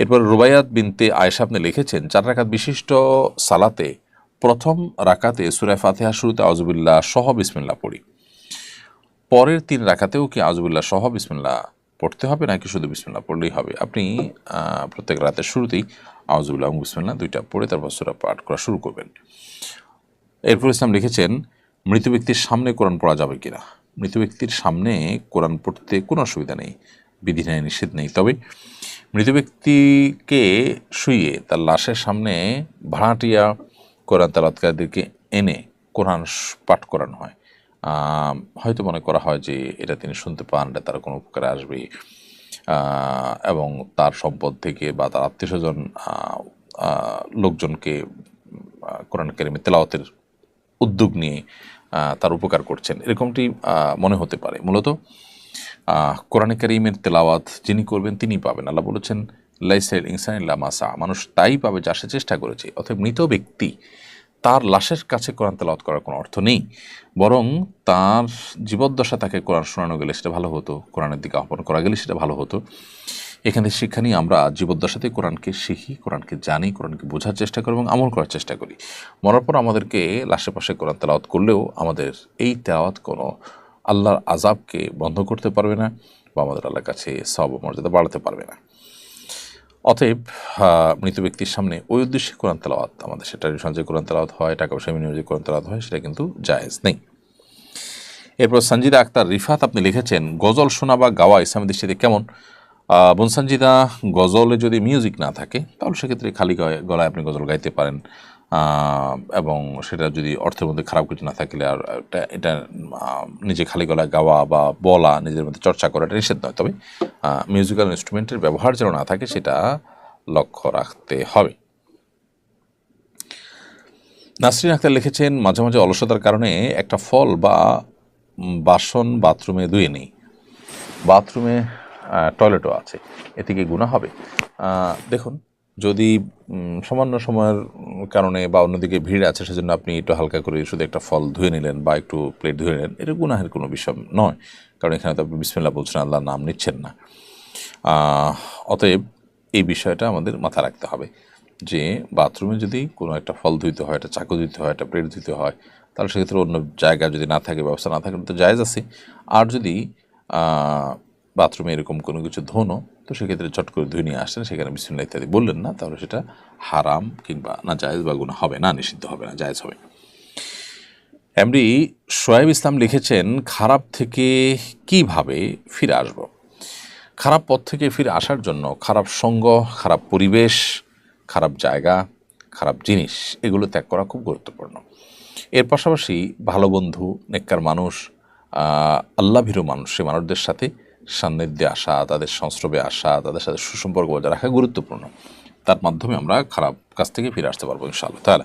এরপর রুবাইয়াত বিনতে আয়েশা আপনি লিখেছেন, চার রাকাত বিশিষ্ট সালাতে, প্রথম রাকাতে সুরায় ফাতেহা শুরুতে আজুবিল্লাহ সহ বিসমিল্লাহ পড়ি। পরের তিন রাকাতেও কি আজুবিল্লাহ সহ বিসমিল্লাহ পড়তে হবে নাকি শুধু বিসমিল্লাহ পড়লেই হবে? আপনি প্রত্যেক রাতের শুরুতেই আউজুবিল্লাহ এবং বিসমিল্লাহ দুইটা পড়ে তারপর সুরা পাঠ করা শুরু করবেন। এরপর ইসলাম লিখেছেন, মৃত ব্যক্তির সামনে কোরআন পড়া যাবে কিনা? মৃত ব্যক্তির সামনে কোরআন পড়তে কোনো অসুবিধা নেই বিধি নেই নিষেধ নেই। তবে মৃত ব্যক্তিকে শুয়ে তার লাশের সামনে ভাড়াটিয়া কোরআন তালাতকারীদেরকে এনে কোরআন পাঠ করানো হয়। হয়তো মনে করা হয় যে এটা তিনি শুনতে পান, এটা তার কোনো উপকারে আসবে। এবং তার সম্পদ থেকে বা তার আত্মীয় স্বজন লোকজনকে কোরআন কারিমে তেলাওয়াতের উদ্যোগ নিয়ে তার উপকার করছেন। এরকমটি মনে হতে পারে। মূলত কোরআনে কারিমের তেলাওয়াত যিনি করবেন তিনি পাবেন। আল্লাহ বলেছেন, লাইসাইল ইনসান মাসা মানুষ তাই পাবে যা সে চেষ্টা করেছে অর্থাৎ মৃত ব্যক্তি তার লাশের কাছে কোরআন তেলাওয়াত করার কোনো অর্থ নেই। বরং তার জীবদ্দশা তাকে কোরআন শোনানো গেলে সেটা ভালো হতো, কোরআনের দিকে আহ্বান করা গেলে সেটা ভালো হতো। এখানে শিক্ষা নিয়ে আমরা জীবদ্দশাতে কোরআনকে শিখি, কোরআনকে জানি, কোরআনকে বোঝার চেষ্টা করি এবং আমল করার চেষ্টা করি। মরার পর আমাদেরকে লাশে পাশে কোরআন তেলাওয়াত করলেও আমাদের এই তেলাওয়াত কোনো আল্লাহর আজাবকে বন্ধ করতে পারবে না বা আমাদের আল্লাহর কাছে সব মর্যাদা বাড়াতে পারবে না। অতএব মৃত ব্যক্তির সামনে ওই উদ্দেশ্যে কোরআন তেলাওয়াত, আমাদের সেটা সঞ্চয় কোরআন তেলাওয়াত হয় টাকা পয়সা বিনিয়োগে কোরআন তেলাওয়াত হয়, সেটা কিন্তু জায়েজ নেই। এরপর সঞ্জিদা আক্তার রিফাত আপনি লিখেছেন, গজল শোনা বা গাওয়া ইসলামের দৃষ্টিতে কেমন? বোন সঞ্জিদা গজলে যদি মিউজিক না থাকে, তাহলে সেক্ষেত্রে খালি গলায়- আপনি গজল গাইতে পারেন। এবং সেটা যদি অর্থের মধ্যে খারাপ কিছু না থাকলে আর এটা নিজে খালি গলায় গাওয়া বা বলা, নিজের মধ্যে চর্চা করা, এটা নিষেধ নয়। তবে মিউজিক্যাল ইনস্ট্রুমেন্টের ব্যবহার যেন না থাকে, সেটা লক্ষ্য রাখতে হবে। নাসরিন আক্তার লিখেছেন, মাঝে মাঝে অলসতার কারণে একটা ফল বা বাসন বাথরুমে ধুয়ে নেই। বাথরুমে টয়লেটও আছে। এতে কি গুণা হবে? দেখুন, যদি সামান্য সময়ের কারণে বা অন্যদিকে ভিড় আছে, সেজন্য আপনি একটু হালকা করে শুধু একটা ফল ধুয়ে নিলেন বা একটু প্লেট ধুয়ে নিলেন। এটা গুনাহের কোনো বিষয় নয়। কারণ এখানে তো আপনি বিসমিল্লা বলছেন আল্লাহর নাম নিচ্ছেন না। অতএব এই বিষয়টা আমাদের মাথায় রাখতে হবে যে বাথরুমে যদি কোনো একটা ফল ধুইতে হয়, একটা চাকু ধুইতে হয়, একটা প্লেট ধুইতে হয়, তাহলে সেক্ষেত্রে অন্য জায়গা যদি না থাকে, ব্যবস্থা না থাকে তো জায়েজ আছে। আর যদি বাথরুমে এরকম কোনো কিছু ধোনো তো সেক্ষেত্রে চট করে ধুয়ে নিয়ে আসলেন সেখানে বিসমিল্লা ইত্যাদি। বললেন না তাহলে সেটা হারাম কিংবা না জায়েজ বা গুণা হবে না নিষিদ্ধ হবে না জায়েজ হবে এমডি সোয়েব ইসলাম লিখেছেন খারাপ থেকে কীভাবে ফিরে আসব? খারাপ পথ থেকে ফিরে আসার জন্য খারাপ সঙ্গ খারাপ পরিবেশ খারাপ জায়গা খারাপ জিনিস এগুলো ত্যাগ করা খুব গুরুত্বপূর্ণ। এর পাশাপাশি ভালো বন্ধু নেককার মানুষ আহ, মানুষ সে মানুষদের সাথে সান্নিধ্যে আসা, তাদের সংস্রবে আসা, তাদের সাথে সুসম্পর্ক বজায় রাখা গুরুত্বপূর্ণ। তার মাধ্যমে আমরা খারাপ কাজ থেকে ফিরে আসতে পারব ইনশাআল্লাহ। তাহলে